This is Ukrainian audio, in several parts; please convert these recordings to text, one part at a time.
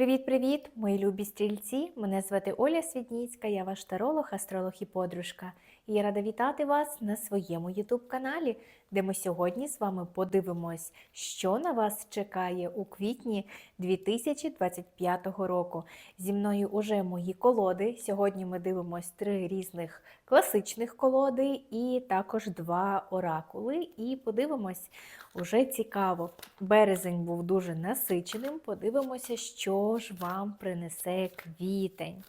Привіт-привіт, мої любі стрільці! Мене звати Оля Свідніцька, я ваш таролог, астролог і подружка. І я рада вітати вас на своєму ютуб-каналі, де ми сьогодні з вами подивимось, що на вас чекає у квітні 2025 року. Зі мною уже мої колоди. Сьогодні ми дивимось три різних класичних колоди і також два оракули. І подивимось, уже цікаво. Березень був дуже насиченим. Подивимося, що ж вам принесе квітень.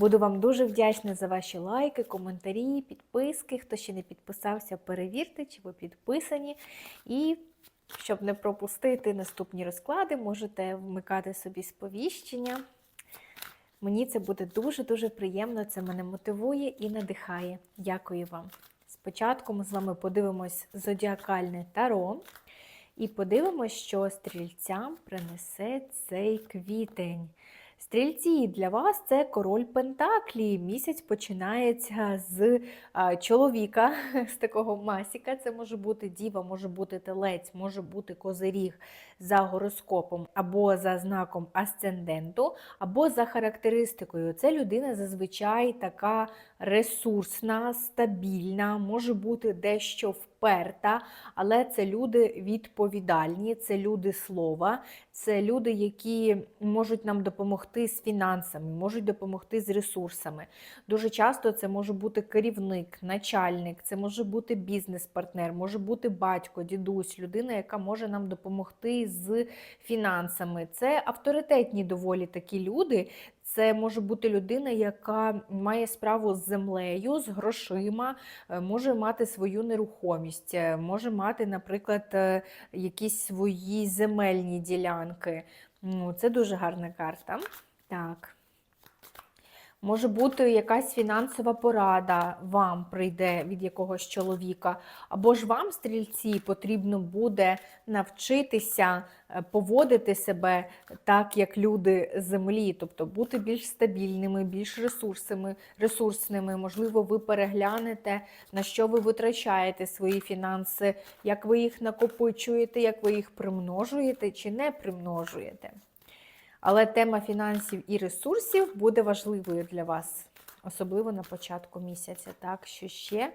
Буду вам дуже вдячна за ваші лайки, коментарі, підписки. Хто ще не підписався, перевірте, чи ви підписані. І щоб не пропустити наступні розклади, можете вмикати собі сповіщення. Мені це буде дуже-дуже приємно, це мене мотивує і надихає. Дякую вам. Спочатку ми з вами подивимось зодіакальне таро і подивимось, що стрільцям принесе цей квітень. Стрільці для вас це король Пентаклі. Місяць починається з чоловіка, з такого масіка. Це може бути діва, може бути телець, може бути козиріг за гороскопом або за знаком асценденту, або за характеристикою. Це людина зазвичай така ресурсна, стабільна, може бути дещо вперта, але це люди відповідальні, це люди слова, це люди, які можуть нам допомогти з фінансами, можуть допомогти з ресурсами. Дуже часто це може бути керівник, начальник, це може бути бізнес-партнер, може бути батько, дідусь, людина, яка може нам допомогти з фінансами. Це авторитетні доволі такі люди. Це може бути людина, яка має справу з землею, з грошима, е, може мати свою нерухомість, е, може мати, наприклад, е, якісь свої земельні ділянки. Ну, Це дуже гарна карта. Так. Може бути якась фінансова порада вам прийде від якогось чоловіка, або ж вам, стрільці, потрібно буде навчитися поводити себе так, як люди землі, тобто бути більш стабільними, більш ресурсами, ресурсними. Можливо, ви переглянете, на що ви витрачаєте свої фінанси, як ви їх накопичуєте, як ви їх примножуєте чи не примножуєте. Але тема фінансів і ресурсів буде важливою для вас, особливо на початку місяця. Так що ще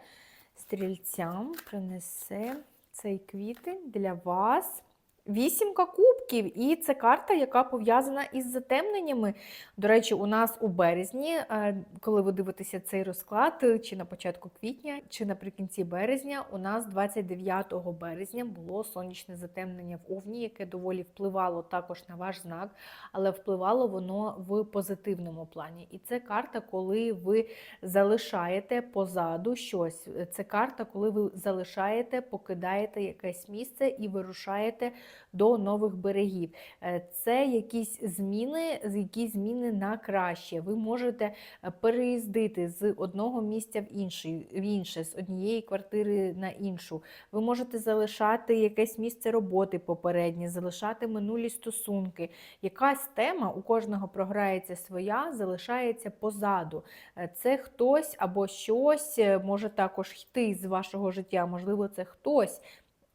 стрільцям принесе цей квітень для вас. Вісімка кубків, і це карта, яка пов'язана із затемненнями. До речі, у нас у березні, е, коли ви дивитеся цей розклад, чи на початку квітня, чи наприкінці березня, у нас 29 березня було сонячне затемнення в Овні, яке доволі впливало також на ваш знак, але впливало воно в позитивному плані. І це карта, коли ви залишаєте позаду щось. Це карта, коли ви залишаєте, покидаєте якесь місце і вирушаєте до нових берегів. Е, це якісь зміни, якісь зміни на краще. Ви можете е, переїздити з одного місця в інший, в інше, з однієї квартири на іншу. Ви можете залишати якесь місце роботи попереднє, залишати минулі стосунки. Якась тема у кожного програється своя, залишається позаду. Е, це хтось або щось може також йти з вашого життя. Можливо, це хтось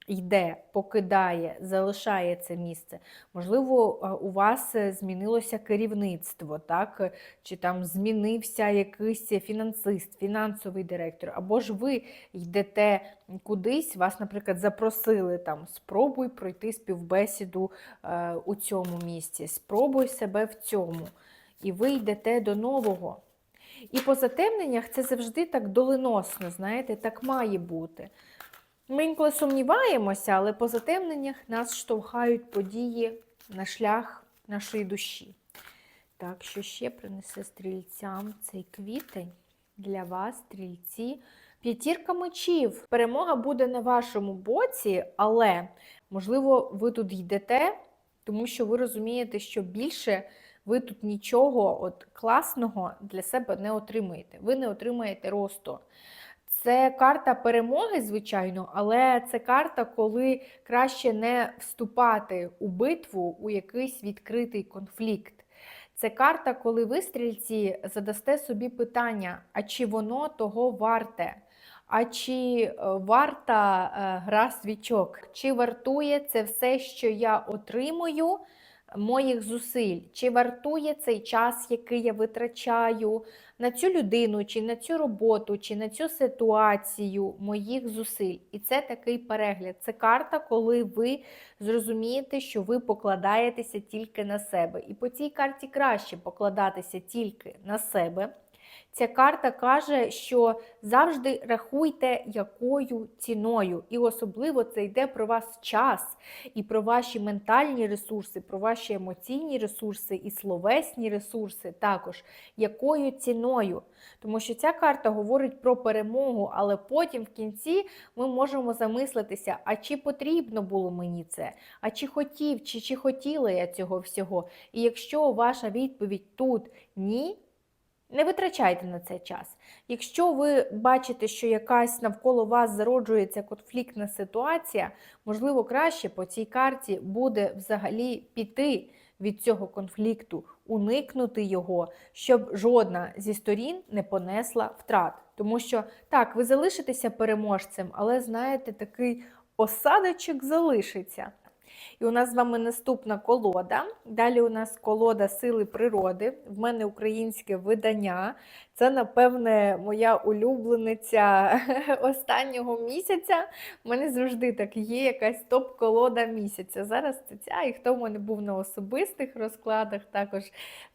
йде, покидає, залишає це місце. Можливо, у вас е, змінилося керівництво, так? чи там змінився якийсь фінансист, фінансовий директор, або ж ви йдете кудись, вас, наприклад, запросили там, спробуй пройти співбесіду е, у цьому місці, спробуй себе в цьому. І ви йдете до нового. І по затемненнях це завжди так доленосно, знаєте, так має бути. Ми інколи сумніваємося, але по затемненнях нас штовхають події на шлях нашої душі. Так, що ще принесе стрільцям цей квітень для вас, стрільці. П'ятірка мечів. Перемога буде на вашому боці, але, можливо, ви тут йдете, тому що ви розумієте, що більше ви тут нічого от класного для себе не отримаєте. Ви не отримаєте росту. Це карта перемоги, звичайно, але це карта, коли краще не вступати у битву у якийсь відкритий конфлікт. Це карта, коли ви, стрільці, задасте собі питання, а чи воно того варте? А чи е, варта е, гра свічок? Чи вартує це все, що я отримую, моїх зусиль, чи вартує цей час, який я витрачаю на цю людину, чи на цю роботу, чи на цю ситуацію моїх зусиль. І це такий перегляд. Це карта, коли ви зрозумієте, що ви покладаєтеся тільки на себе. І по цій карті краще покладатися тільки на себе. Ця карта каже, що завжди рахуйте, якою ціною. І особливо це йде про вас час і про ваші ментальні ресурси, про ваші емоційні ресурси і словесні ресурси також, якою ціною. Тому що ця карта говорить про перемогу, але потім в кінці ми можемо замислитися, а чи потрібно було мені це, а чи хотів, чи, чи хотіла я цього всього. І якщо ваша відповідь тут ні. Не витрачайте на це час. Якщо ви бачите, що якась навколо вас зароджується конфліктна ситуація, можливо, краще по цій карті буде взагалі піти від цього конфлікту, уникнути його, щоб жодна зі сторін не понесла втрат. Тому що так, ви залишитеся переможцем, але знаєте, такий осадочок залишиться. І у нас з вами наступна колода. Далі у нас колода сили природи. В мене українське видання. Це, напевне, моя улюблениця останнього місяця. У мене завжди так є якась топ-колода місяця. Зараз це ця, і хто в мене був на особистих розкладах, також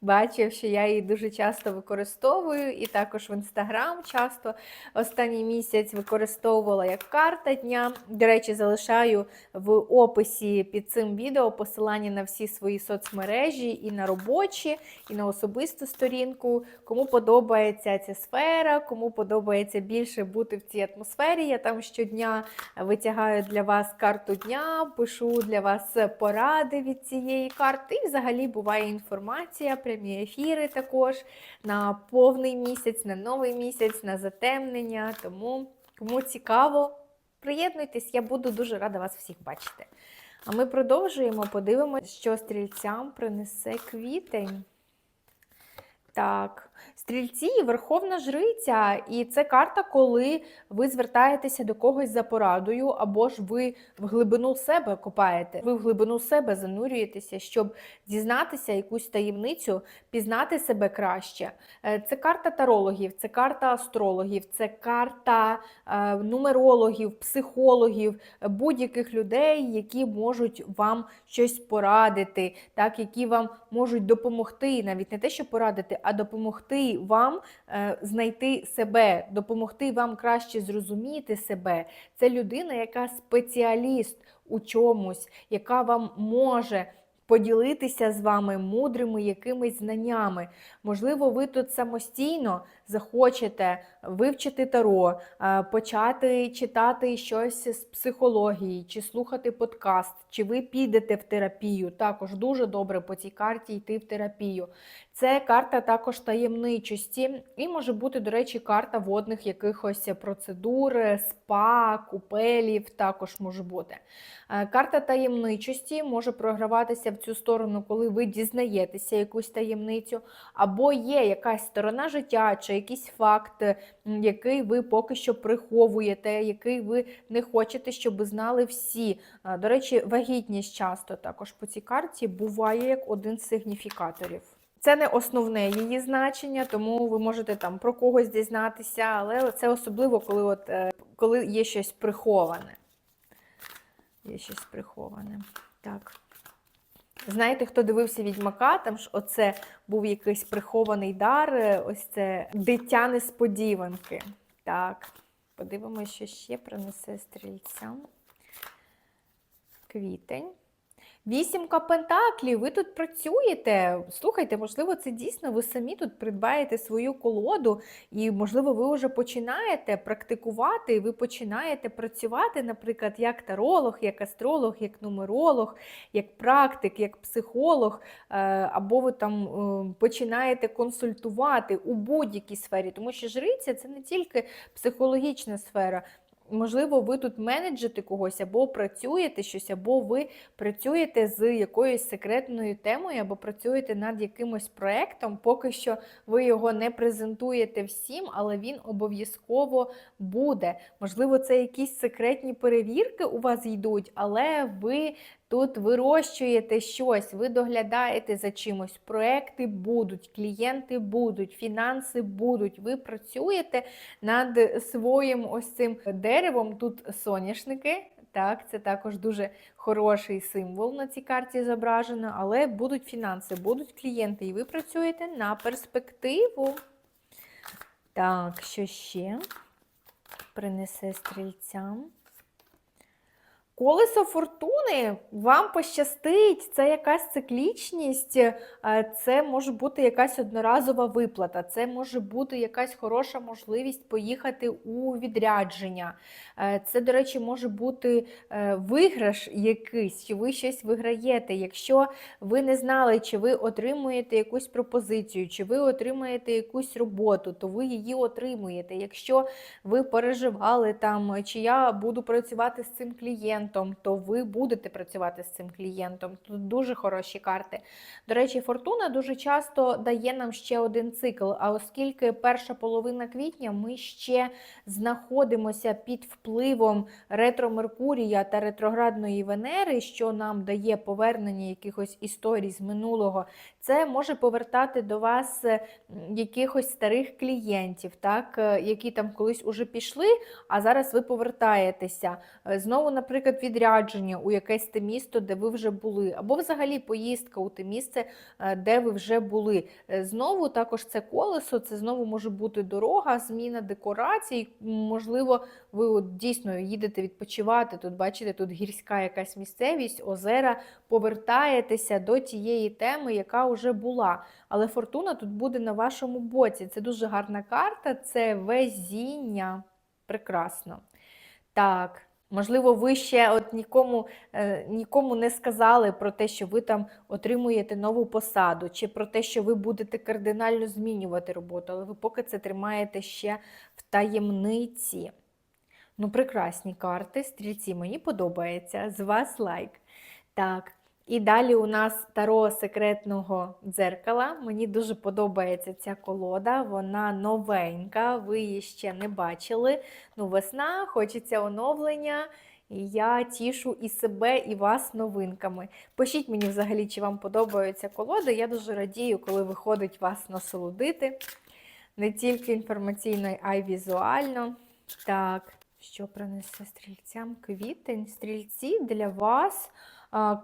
бачив, що я її дуже часто використовую, і також в інстаграм часто останній місяць використовувала як карта дня. До речі, залишаю в описі під цим відео посилання на всі свої соцмережі, і на робочі, і на особисту сторінку. Кому подобається ця сфера, кому подобається більше бути в цій атмосфері. Я там щодня витягаю для вас карту дня, пишу для вас поради від цієї карти. І взагалі буває інформація, прямі ефіри також на повний місяць, на новий місяць, на затемнення. Тому кому цікаво, приєднуйтесь, я буду дуже рада вас всіх бачити. А ми продовжуємо, подивимося, що стрільцям принесе квітень. Так, стрільці Верховна Жриця, і це карта, коли ви звертаєтеся до когось за порадою, або ж ви в глибину себе копаєте. Ви в глибину себе занурюєтеся, щоб дізнатися якусь таємницю, пізнати себе краще. Е, Це карта тарологів, це карта астрологів, це карта е, нумерологів, психологів, будь-яких людей, які можуть вам щось порадити, так, які вам можуть допомогти, навіть не те, що порадити, а допомогти вам е, знайти себе, допомогти вам краще зрозуміти себе. Це людина, яка спеціаліст у чомусь, яка вам може. Поділитися з вами мудрими якимись знаннями. Можливо, ви тут самостійно захочете вивчити таро, е, почати читати щось з психології, чи слухати подкаст, чи ви підете в терапію. Також дуже добре по цій карті йти в терапію. Це карта також таємничості, і може бути, до речі, карта водних якихось процедур, спа, купелів також може бути. Е, карта таємничості може програватися в цю сторону, коли ви дізнаєтеся якусь таємницю, або є якась сторона життя, чи якийсь факт, який ви поки що приховуєте, який ви не хочете, щоб знали всі. Е, До речі, вагітність часто також по цій карті буває як один з сигніфікаторів. Це не основне її значення, тому ви можете там про когось дізнатися, але це особливо, коли от, е, коли є щось приховане. Є щось приховане. Так. Знаєте, хто дивився відьмака, там ж оце був якийсь прихований дар, е, ось це дитя несподіванки. Так, подивимося, що ще принесе стрільцям. Квітень. Вісімка пентаклів, ви тут працюєте. Слухайте, можливо, це дійсно ви самі тут придбаєте свою колоду, і, можливо, ви вже починаєте практикувати, ви починаєте працювати, наприклад, як таролог, як астролог, як нумеролог, як практик, як психолог, е, або ви там е, починаєте консультувати у будь-якій сфері, тому що жриця це не тільки психологічна сфера. Можливо, ви тут менеджете когось, або працюєте щось, або ви працюєте з якоюсь секретною темою, або працюєте над якимось проєктом. Поки що ви його не презентуєте всім, але він обов'язково буде. Можливо, це якісь секретні перевірки у вас йдуть, але ви тут вирощуєте щось, ви доглядаєте за чимось. Проекти будуть, клієнти будуть, фінанси будуть. Ви працюєте над своїм ось цим деревом. Тут соняшники. Так, це також дуже хороший символ на цій карті зображено, але будуть фінанси, будуть клієнти, і ви працюєте на перспективу. Так, що ще принесе стрільцям? Колесо фортуни вам пощастить, це якась циклічність, е, це може бути якась одноразова виплата, це може бути якась хороша можливість поїхати у відрядження. Е, Це, до речі, може бути е, виграш якийсь, що ви щось виграєте. Якщо ви не знали, чи ви отримуєте якусь пропозицію, чи ви отримаєте якусь роботу, то ви її отримуєте. Якщо ви переживали там, чи я буду працювати з цим клієнтом, то ви будете працювати з цим клієнтом. Тут дуже хороші карти. До речі, фортуна дуже часто дає нам ще один цикл. А оскільки перша половина квітня ми ще знаходимося під впливом ретро Меркурія та ретроградної Венери, що нам дає повернення якихось історій з минулого, це може повертати до вас е, якихось старих клієнтів, так, е, які там колись уже пішли, а зараз ви повертаєтеся. Е, Знову, наприклад, відрядження у якесь те місто, де ви вже були, або взагалі поїздка у те місце, е, де ви вже були. Е, Знову також це колесо, це знову може бути дорога, зміна декорацій. Можливо, ви от дійсно їдете відпочивати. Тут бачите, тут гірська якась місцевість, озера, повертаєтеся до тієї теми, яка вже була. Але фортуна тут буде на вашому боці. Це дуже гарна карта, це везіння. Прекрасно. Так. Можливо, ви ще от нікому, е, нікому не сказали про те, що ви там отримуєте нову посаду, чи про те, що ви будете кардинально змінювати роботу, але ви поки це тримаєте ще в таємниці. Ну, прекрасні карти, стрільці, мені подобається. З вас лайк. Так. І далі у нас таро секретного дзеркала. Мені дуже подобається ця колода, вона новенька, ви її ще не бачили. Ну, весна, хочеться оновлення. І я тішу і себе, і вас новинками. Пишіть мені взагалі, чи вам подобаються колоди. Я дуже радію, коли виходить вас насолодити. Не тільки інформаційно, а й візуально. Так, що принесе стрільцям? Квітень. Стрільці для вас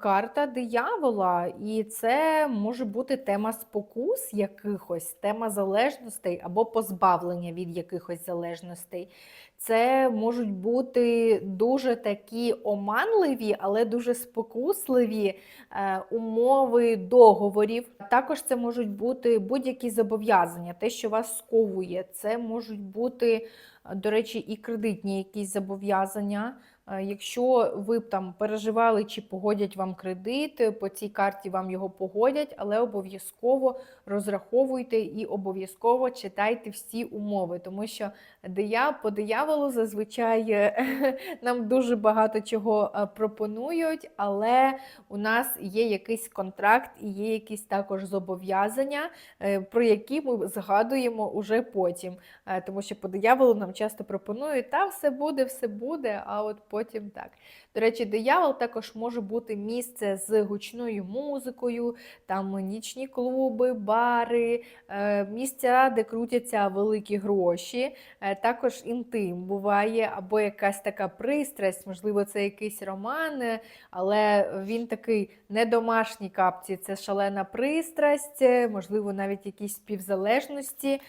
карта диявола, і це може бути тема спокус якихось, тема залежностей або позбавлення від якихось залежностей. Це можуть бути дуже такі оманливі, але дуже спокусливі е, умови договорів. Також це можуть бути будь-які зобов'язання, те, що вас сковує. Це можуть бути, до речі, і кредитні якісь зобов'язання. Е, Якщо ви б там переживали, чи погодять вам кредит, по цій карті вам його погодять, але обов'язково розраховуйте і обов'язково читайте всі умови, тому що дия- по дияволу зазвичай е, нам дуже багато чого е, пропонують, але у нас є якийсь контракт і є якісь також зобов'язання, е, про які ми згадуємо уже потім. Е, Тому що по дияволу нам часто пропонують, та все буде, все буде, а от потім так. До речі, диявол також може бути місце з гучною музикою, там нічні клуби, бари, е, місця, де крутяться великі гроші. Е, Також інтим буває, або якась така пристрасть, можливо, це якийсь роман, е, але він такий не домашній капці, це шалена пристрасть, можливо, навіть якісь співзалежності.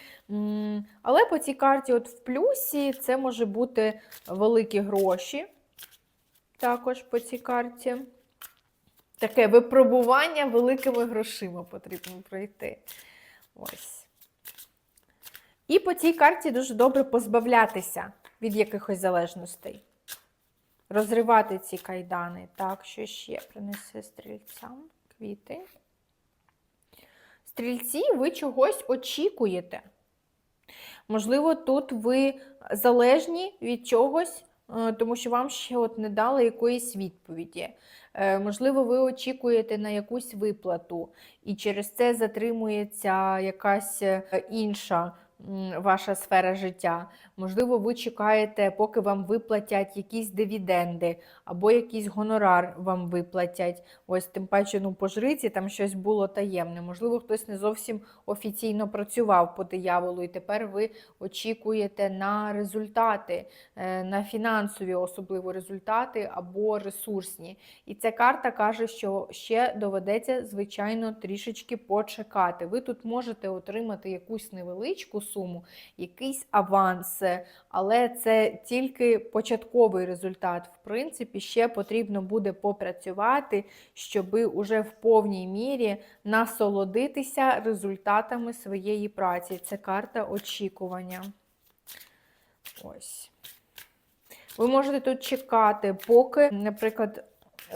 Але по цій карті, от в плюсі, це може бути великі гроші. Також по цій карті. Таке випробування великими грошима потрібно пройти. Ось. І по цій карті дуже добре позбавлятися від якихось залежностей. Розривати ці кайдани. Так, що ще принесе стрільцям? Квіти. Стрільці, ви чогось очікуєте. Можливо, тут ви залежні від чогось, тому що вам ще от не дали якоїсь відповіді. Е, Можливо, ви очікуєте на якусь виплату, і через це затримується якась е, інша ваша сфера життя. Можливо, ви чекаєте, поки вам виплатять якісь дивіденди або якийсь гонорар вам виплатять. Ось тим паче, ну, по жриці там щось було таємне. Можливо, хтось не зовсім офіційно працював по дияволу, і тепер ви очікуєте на результати, е, на фінансові особливо результати або ресурсні. І ця карта каже, що ще доведеться, звичайно, трішечки почекати. Ви тут можете отримати якусь невеличку суму, якийсь аванс, але це тільки початковий результат. В принципі, ще потрібно буде попрацювати, щоби уже в повній мірі насолодитися результатами своєї праці. Це карта очікування. Ось. Ви можете тут чекати, поки, наприклад,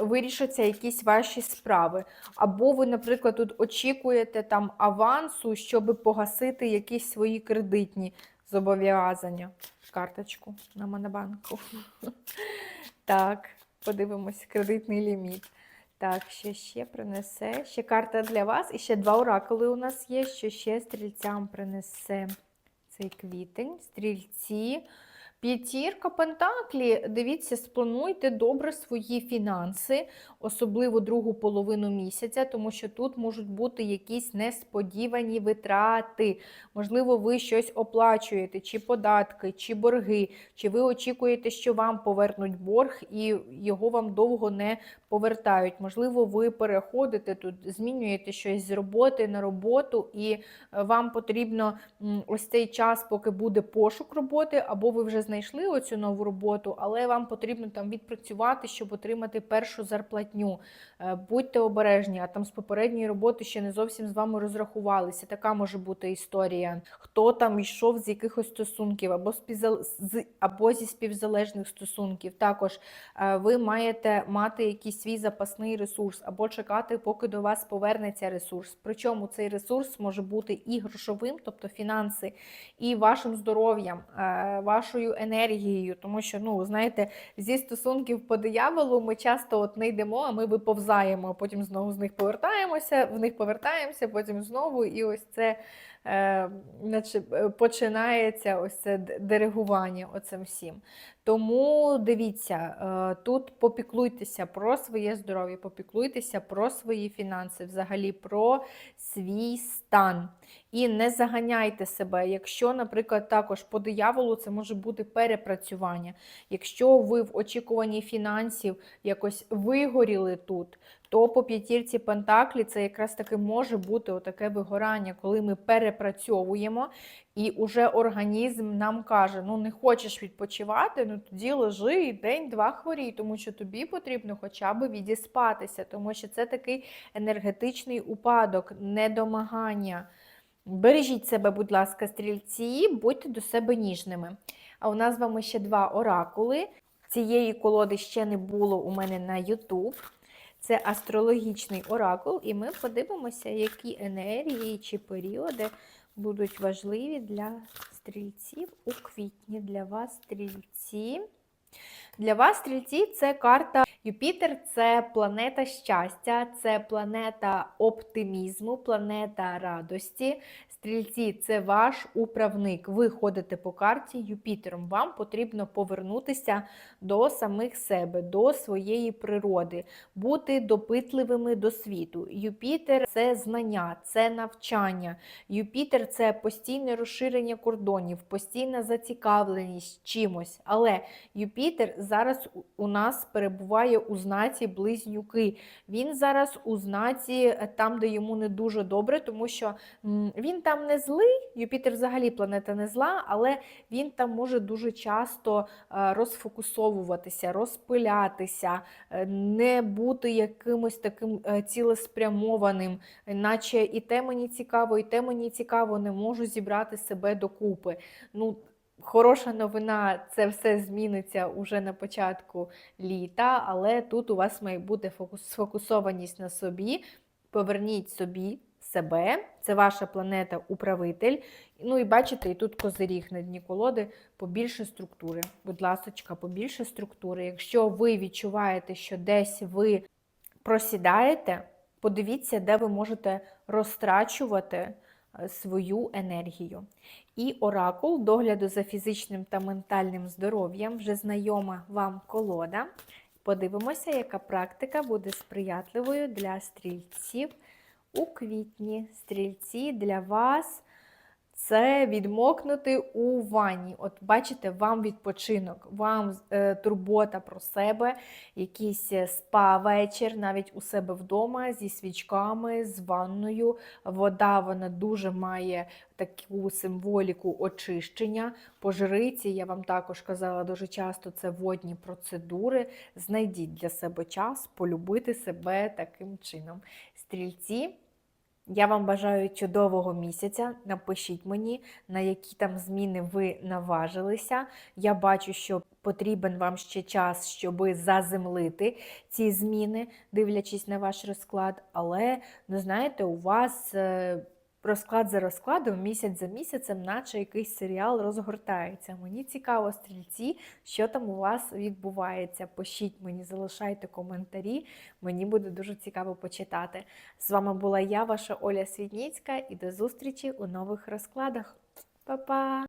вирішаться якісь ваші справи. Або ви, наприклад, тут очікуєте там авансу, щоб погасити якісь свої кредитні зобов'язання. Карточку на Монобанку. Так, подивимось, кредитний ліміт. Так, що ще принесе? Ще карта для вас. І ще два оракули у нас є, що ще стрільцям принесе цей квітень. Стрільці. П'ятірка Пентаклі, дивіться, сплануйте добре свої фінанси, особливо другу половину місяця, тому що тут можуть бути якісь несподівані витрати. Можливо, ви щось оплачуєте, чи податки, чи борги, чи ви очікуєте, що вам повернуть борг і його вам довго не повертають. Можливо, ви переходите тут, змінюєте щось з роботи на роботу, і е, вам потрібно ось цей час, поки буде пошук роботи, або ви вже знайшли оцю нову роботу, але вам потрібно там відпрацювати, щоб отримати першу зарплатню. Е, Будьте обережні, а там з попередньої роботи ще не зовсім з вами розрахувалися. Така може бути історія. Хто там йшов з якихось стосунків, або, з... або зі співзалежних стосунків. Також е, ви маєте мати якийсь свій запасний ресурс, або чекати, поки до вас повернеться ресурс. Причому цей ресурс може бути і грошовим, тобто фінанси, і вашим здоров'ям, е, вашою енергією. Тому що, ну, знаєте, зі стосунків по дияволу ми часто от не йдемо, а ми виповзаємо, а потім знову з них повертаємося, в них повертаємося, потім знову. І ось це е, наче, е, починається ось це диригування оцим всім. Тому дивіться, е, тут попіклуйтеся про своє здоров'я, попіклуйтеся про свої фінанси, взагалі про свій стан. І не заганяйте себе. Якщо, наприклад, також по дияволу це може бути перепрацювання. Якщо ви в очікуванні фінансів якось вигоріли тут, то по п'ятірці Пентаклі це якраз таки може бути отаке вигорання, коли ми перепрацьовуємо, і уже організм нам каже: ну не хочеш відпочивати, ну тоді лежи і день-два хворій, тому що тобі потрібно хоча б відіспатися, тому що це такий енергетичний упадок, недомагання. Бережіть себе, будь ласка, стрільці, будьте до себе ніжними. А у нас з вами ще два оракули. Цієї колоди ще не було у мене на YouTube. Це астрологічний оракул, і ми подивимося, які енергії чи періоди будуть важливі для стрільців у квітні. Для вас стрільці. Для вас, стрільці, це карта Юпітер це планета щастя, це планета оптимізму, планета радості. Стрільці це ваш управник. Ви ходите по карті Юпітером. Вам потрібно повернутися до самих себе, до своєї природи, бути допитливими до світу. Юпітер це знання, це навчання. Юпітер це постійне розширення кордонів, постійна зацікавленість чимось. Але Юпітер зараз у- нас перебуває у знаці близнюки. Він зараз у знаці е, там, де йому не дуже добре, тому що він там не злий. Юпітер взагалі планета не зла, але він там може дуже часто е, розфокусовуватися, розпилятися, е, не бути якимось таким е, цілеспрямованим, наче і те мені цікаво, і те мені цікаво, не можу зібрати себе докупи. Ну, Хороша новина, це все зміниться уже на початку літа, але тут у вас має бути фокус, сфокусованість на собі. Поверніть собі себе, це ваша планета-управитель. Ну і бачите, і тут козиріг на дні колоди, побільше структури. Будь ласочка, побільше структури. Якщо ви відчуваєте, що десь ви просідаєте, подивіться, де ви можете розтрачувати е, свою енергію. І оракул догляду за фізичним та ментальним здоров'ям вже знайома вам колода. Подивимося, яка практика буде сприятливою для стрільців у квітні. Стрільці для вас це відмокнути у ванні. От бачите, вам відпочинок, вам е, турбота про себе, якийсь е, спа-вечір, навіть у себе вдома зі свічками, з ванною. Вода вона дуже має таку символіку очищення. По я вам також казала дуже часто, це водні процедури. Знайдіть для себе час полюбити себе таким чином. Стрільці. Я вам бажаю чудового місяця. Напишіть мені, на які там зміни ви наважилися. Я бачу, що потрібен вам ще час, щоб заземлити ці зміни, дивлячись на ваш розклад. Але, ну знаєте, у вас е, розклад за розкладом, місяць за місяцем, наче якийсь серіал розгортається. Мені цікаво, стрільці, що там у вас відбувається. Пишіть мені, залишайте коментарі. Мені буде дуже цікаво почитати. З вами була я, ваша Оля Свідніцька, і до зустрічі у нових розкладах. Па-па!